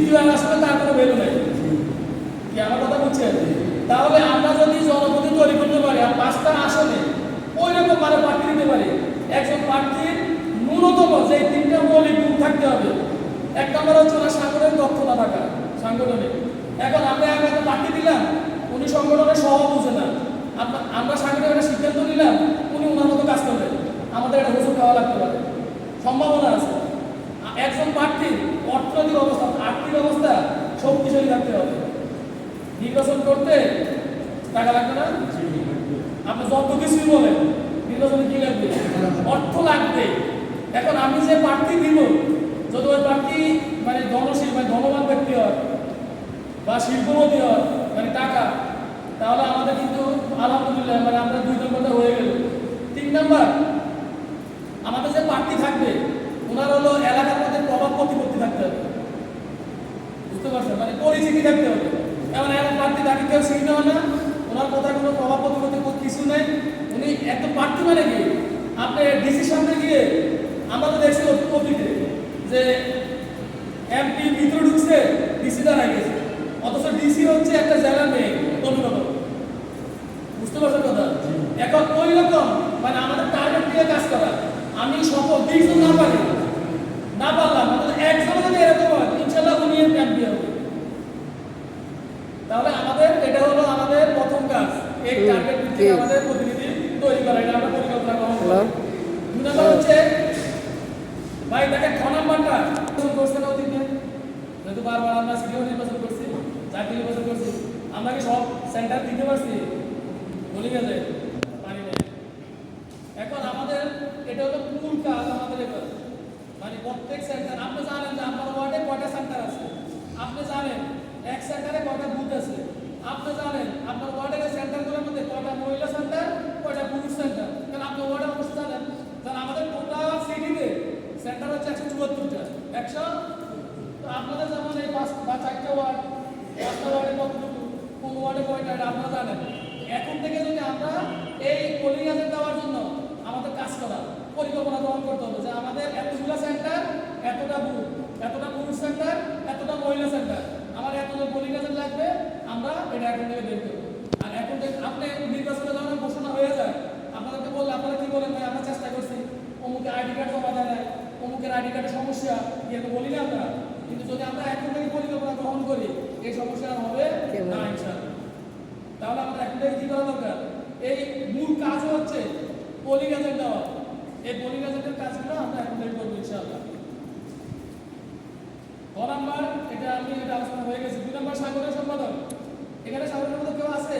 তৃতীয় আসলে তার কোনো ভ্যালু নাই। কি আমার কথা বুঝছেন? তাহলে আমরা যদি জনগণই তৈরি করতে পারি আর পাঁচটা আসনে ওই রকম মানে প্রার্থী দিতে পারি, একজন প্রার্থীর ন্যূনতম যে তিনটা মৌলিক গুণ থাকতে হবে। এক নম্বর হচ্ছে ওনার সাংগঠনিক দক্ষতা থাকা, সাংগঠনিক। এখন আমরা একটা প্রার্থী দিলাম, উনি সংগঠনের সহ বুঝে না। আমরা সাংগঠনিক একটা সিদ্ধান্ত নিলাম, উনি ওনার মতো কাজ করবেন আমাদের একটা হুজুর খাওয়া লাগতে পারে। সম্ভাবনা আছে। একজন প্রার্থীর থাকতে হবে। নির্বাচন করতে টাকা লাগবে না? আপনি যত কিছুই বলেন, নির্বাচনে কি লাগবে? অর্থ লাগবে। এখন আমি যে প্রার্থী দিব, যদি ওই প্রার্থী মানে ধনশীল মানে ধনবান ব্যক্তি হয়, বা শিল্পপতি হয় মানে টাকা, তাহলে আমাদের কিন্তু আলহামদুলিল্লাহ মানে আমরা দুই নম্বরটা হয়ে গেল। তিন নম্বর, আমাদের যে প্রার্থী থাকবে, ওনার হলো এলাকার মধ্যে প্রভাব প্রতিপত্তি থাকতে হবে। বুঝতে পারছেন? মানে পরিচিতি থাকতে হবে। এমন এমন প্রার্থী তাকে কেউ চিনতে হয় না। ওনার কথা কোনো প্রভাব প্রতিপত্তি কিছু নেই। উনি এত প্রার্থী মানে কি? আপনি ডিসির সামনে গিয়ে আমরা তো দেখছি অতীতে যে এমপি ভিতরে ঢুকছে ডিসি দাঁড়ায় গেছে। অথচ ডিসি হচ্ছে একটা জেলা মেয়ে অন্যতম বুঝতে পারছেন কথা এখন ওই রকম মানে আমাদের টার্গেট দিয়ে কাজ করা আমি সফল দুইজন না পারি না পারলাম অন্তত একজন যদি এরকম হয় ইনশাল্লাহ উনি এমপি হবে তাহলে আমাদের এটা হলো আমাদের প্রথম কাজ এই হুম, টার্গেট ভিত্তিক ঠিক। আমাদের প্রতিনিধি তৈরি করা এটা আমরা পরিকল্পনা গ্রহণ করব হ্যালো। দুই নম্বর হচ্ছে ভাই দেখেন ছ নম্বরটা করছে না অতীতে? যেহেতু বারবার আমরা সিটিও নির্বাচন করছি চাকরি নির্বাচন করছি আমরা কি সব সেন্টার দিতে পারছি? বলে গেছে পারি নাই। এখন আমাদের এটা হলো মূল কাজ আমাদের মানে প্রত্যেক সেন্টার আপনি জানেন যে আপনার ওয়ার্ডে কয়টা সেন্টার আছে আপনি জানেন এক সেন্টারে কয়টা বুথ আছে আপনি জানেন আপনার ওয়ার্ডের সেন্টারগুলোর মধ্যে কয়টা মহিলা সেন্টার কয়টা পুরুষ সেন্টার কারণ আপনি ওয়ার্ডে অবশ্যই জানেন কারণ আমাদের টোটাল সিটিতে সেন্টার হচ্ছে একশো চুয়াত্তরটা একশো তো আপনাদের যেমন এই পাঁচ বা চারটা ওয়ার্ড পাঁচটা ওয়ার্ডে কতটুকু কোন ওয়ার্ডে কয়টা এটা আপনারা জানেন এখন থেকে যদি আমরা এই পোলিং এজেন্ট দেওয়ার জন্য আমাদের কাজ করা পরিকল্পনা গ্রহণ করতে হবে যে আমাদের এতগুলো সেন্টার এতটা বুথ এতটা পুরুষ সেন্টার এতটা মহিলা সেন্টার আমার এতজন পোলিং এজেন্ট লাগবে আমরা এটা এখন থেকে বের আর এখন থেকে আপনি নির্বাচনে যখন ঘোষণা হয়ে যায়। আপনাদেরকে বললে আপনারা কি বলেন ভাই? আমরা চেষ্টা করছি। অমুকের আইডি কার্ড জমা দেয় নাই অমুকের আইডি কার্ডের সমস্যা এরকম বলি না আমরা। কিন্তু যদি আমরা এখন থেকে পরিকল্পনা গ্রহণ করি এই সমস্যা হবে না ইনশাআল্লাহ। তাহলে আমাদের এখন থেকে কি করা দরকার? এই মূল কাজ হচ্ছে পোলিং এজেন্ট দেওয়া এই পোলিং এজেন্টের কাজগুলো আমরা থেকে করব ইনশাআল্লাহ। ক নাম্বার, এটা আমি এটা আলোচনা হয়ে গেছে। দুই নাম্বার সাংগঠনিক সম্পাদক। এখানে সাংগঠনিক সম্পাদক কেউ আছে?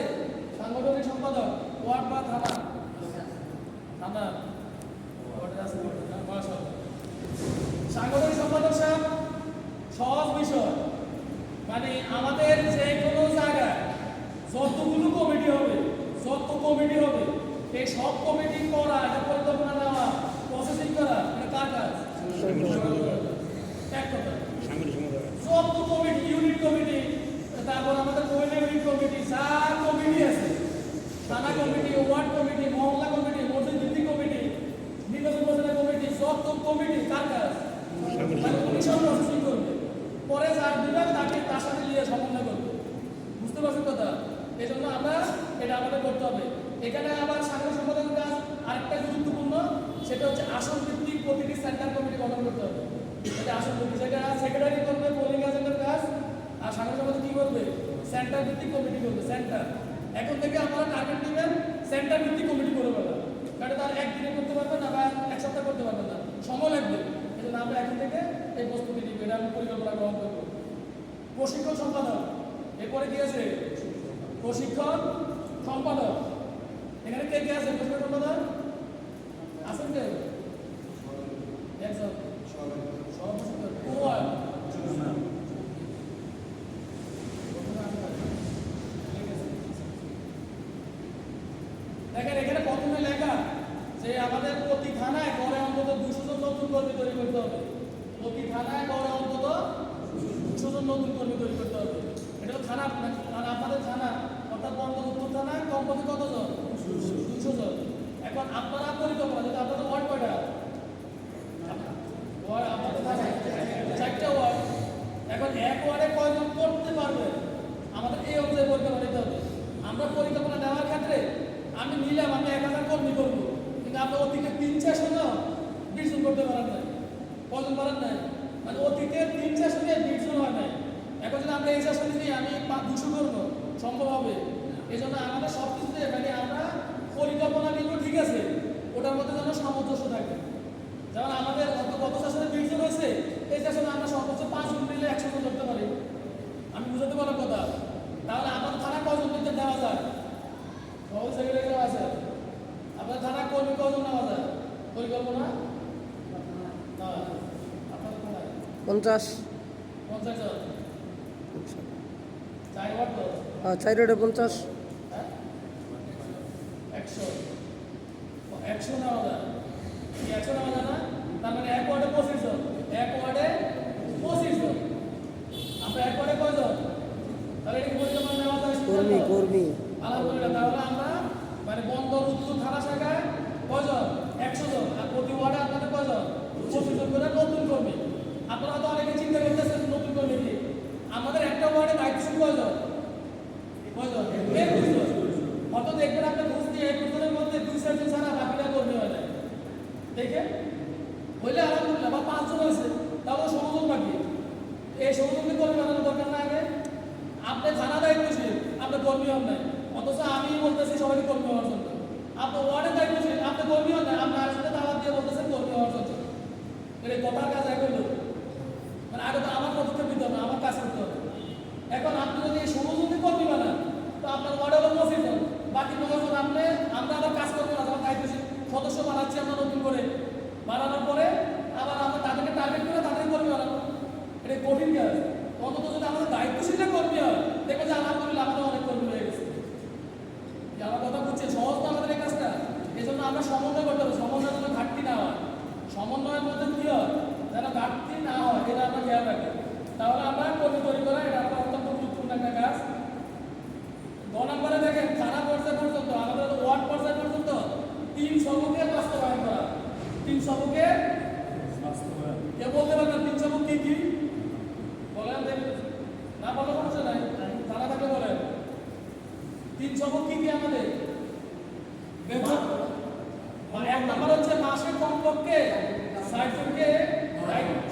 সাংগঠনিক সম্পাদক, ওয়ার্ড বা থানা? থানা। সাংগঠনিক সম্পাদক সাহেব, সহজ বিষয়। মানে আমাদের যে কোনো জায়গায় যতগুলো কমিটি হবে, যত কমিটি হবে এই সব কমিটি করা, এটা পরিকল্পনা নেওয়া প্রসেসিং করা, এটা কার কাজ? এক কথা। যত কমিটি ইউনিট কমিটি তারপর আমাদের মহিলা ইউনিট কমিটি যা কমিটি আছে। থানা কমিটি ওয়ার্ড কমিটি মহল্লা কমিটি মসজিদ ভিত্তিক কমিটি নির্বাচন পরিচালনা কমিটি যত কমিটি কার কাজ? মানে প্রসেসিং করবে। পরে যার বিভাগ, তাকে তার সাথে নিয়ে সমন্বয় করবে। বুঝতে পারছেন কথা? এই জন্য আমরা এটা আমাদের করতে হবে। এখানে আবার সাংগঠনিক সম্পাদকের কাজ আরেকটা গুরুত্বপূর্ণ, সেটা হচ্ছে আসন ভিত্তিক প্রতিটি সেন্টার কমিটি গঠন করতে হবে। এটা আসন ভিত্তিক, সেটা সেক্রেটারি করবে পোলিং এজেন্টের কাজ, আর সাংগঠনিক সম্পাদক কি করবে? সেন্টার ভিত্তিক কমিটি করবে সেন্টার এখন থেকে আপনারা টার্গেট দিবেন সেন্টার ভিত্তিক কমিটি করে ফেলা কারণ তার একদিনে করতে পারবেন না বা এক সপ্তাহ করতে পারবেন না। সময় লাগবে। এই জন্য আমরা এখন থেকে এই প্রস্তুতি নিব, এটা আমি পরিকল্পনা গ্রহণ করব। প্রশিক্ষণ সম্পাদক, এরপরে কি আছে? প্রশিক্ষণ সম্পাদক। এখানে কে কে আছে প্রশিক্ষণ সম্পাদক আছেন কে একজন সভাপতি ও আর। দেখেন এখানে প্রথমে লেখা যে আমাদের প্রতি থানায় গড়ে অন্তত দুশো জন নতুন কর্মী তৈরি করতে হবে প্রতি থানায় গড়ে অন্তত দুশো জন নতুন কর্মী তৈরি করতে হবে এটা তো থানা আপনার আর আপনাদের থানা অর্থাৎ বন্ধ উত্তর থানা কমপক্ষে কতজন দুশো জন এখন আপনারা পরিকল্পনা যদি আপনাদের ওয়ার্ড কয়টা ওয়ার্ড আপনাদের চারটা ওয়ার্ড এখন এক ওয়ার্ডে করতে পারবে আমাদের এই অনুযায়ী পরিকল্পনা নিতে আমরা পরিকল্পনা নেওয়ার ক্ষেত্রে আমি নিলাম আমি এক হাজার কর্মী করব কিন্তু আপনি অতীতে তিন চারশো না বিশ করতে পারেন নাই কজন পারেন নাই মানে অতীতে তিন চারশো নিয়ে বিশ জন নাই এখন আমরা এই চারশো নিয়ে আমি দুশো করব সম্ভব হবে। এই জন্য আমাদের সব কিছুতে মানে আমরা পরিকল্পনা নিব ঠিক আছে ওটার মধ্যে যেন সামঞ্জস্য থাকে। যেমন আমাদের গত গত শাসনে বিশ জন হয়েছে এই শাসনে আমরা সর্বোচ্চ পাঁচ জন মিলে জন ধরতে পারি। আমি বুঝাতে পারার কথা। তাহলে আমার থানা কজন নিতে দেওয়া যায়? সহজ সেক্রেটারি আছে আপনার থানা কর্মী কজন নেওয়া যায়? পরিকল্পনা? পঞ্চাশ। পঞ্চাশ চার ওয়ার্ড পঞ্চাশ। ও, একশো নেওয়া একশো নেওয়া না তার মানে এক ওয়ার্ডে পঁচিশ এক ওয়ার্ডে পঁচিশ আমরা এক ওয়ার্ডে কয়জন? তাহলে আমরা মানে বন্দর উত্তর থানা শাখায় কয়জন? একশো জন আর প্রতি ওয়ার্ডে আপনাদের কয়জন? পঁচিশ করে নতুন কর্মী আপনারা তো অনেকে চিন্তা করতেছেন নতুন কর্মী আমাদের একটা ওয়ার্ডে দায়িত্বশীল কয়জন? কয়জন একুশ জন অত দেখবেন আপনি মধ্যে দুই চারজন ছাড়া না দেখে আলহামদুলিল্লাহ, বা পাঁচজন হয়েছে তাহলে ষোলো জন বাকি। এই কর্মী বানানোর দরকার না আগে? আপনি থানা দায়িত্বশীল, আপনি কর্মী হন নাই। অথচ আমি বলতেছি সবাইকে কর্মী হওয়ার জন্য। আপনি ওয়ার্ডের দায়িত্বশীল, আপনি কর্মী হন নাই, আপনি আর সাথে দিয়ে বলতেছেন কর্মী হওয়ার জন্য। এটা কথার কাজ এক মানে আগে তো আমার পদক্ষেপ নিতে হবে, আমার কাজ করতে হবে। এখন আপনি যদি এই কর্মী বানান, তো আপনার ওয়ার্ডে হলো পঁচিশ জন বাকি নয় জন আপনি আমরা আবার কাজ করব না যখন দায়িত্বশীল সদস্য বানাচ্ছি আমরা নতুন করে বানানোর পরে আবার আমরা তাদেরকে টার্গেট করে তাদের কর্মী বানাবো এটা কঠিন কাজ অন্তত যদি আমাদের দায়িত্বশীলটা কর্মী হয় দেখবে যে আলহামদুলিল্লাহ আমাদের অনেক কর্মী হয়ে গেছে যে আমার কথা বুঝছেন সহজ তো আমাদের এই কাজটা আমরা সমন্বয় করতে হবে সমন্বয় যেন ঘাটতি না হয়। সমন্বয়ের মধ্যে কী হয়? যেন ঘাটতি না হয় এটা আমরা খেয়াল রাখি। তাহলে আমরা কর্মী তৈরি করা, এটা আমরা অত্যন্ত গুরুত্বপূর্ণ একটা কাজ। দ নম্বরে দেখেন থানা পর্যায় পর্যন্ত, আমাদের ওয়ার্ড পর্যায় পর্যন্ত তিন সবকে বাস্তবায়ন করা। তিন সবকে কে বলতে পারবেন তিন সবক কি কি বলেন দেখি না বলে সমস্যা নাই থানা থাকলে বলেন তিন সবক কি কি আমাদের বেতন মানে এক নম্বর হচ্ছে মাসে কমপক্ষে ষাট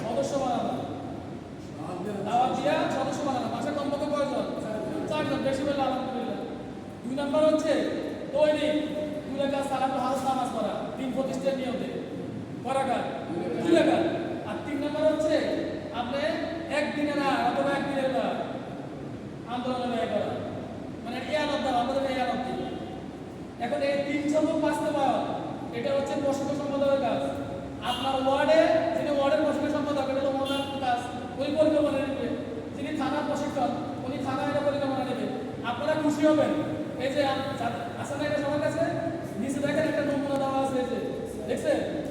সদস্য বানানো। দিয়া সদস্য বানানো। মাসে কমপক্ষে কয়জন? চারজন বেশি বললে আলহামদুলিল্লাহ। দুই নম্বর হচ্ছে দৈনিক দুই রেখা সালাম হাউস নামাজ পড়া, তিন প্রতিষ্ঠার নিয়মে করা দুই রেখা আর তিন নম্বর হচ্ছে আপনি একদিনের না, অথবা একদিনের না আন্দোলনে ব্যয় করা। মানে ইয়ানত দেওয়া আমাদের ইয়ানত দিই এখন এই তিন সম্ভব বাস্তবায়ন, এটা হচ্ছে আপনার ওয়ার্ডে যিনি ওয়ার্ডের প্রশিক্ষণ সম্পাদক, এটা তো ওনার কাজ উনি পরিকল্পনা নেবে। যিনি প্রশিক্ষণ উনি থানা এটা পরিকল্পনা নেবে। আপনারা খুশি হবেন। এই যা- আসলে এটা সবার কাছে নিচে দেখেন একটা নমুনা দেওয়া আছে, এই যে। দেখছেন?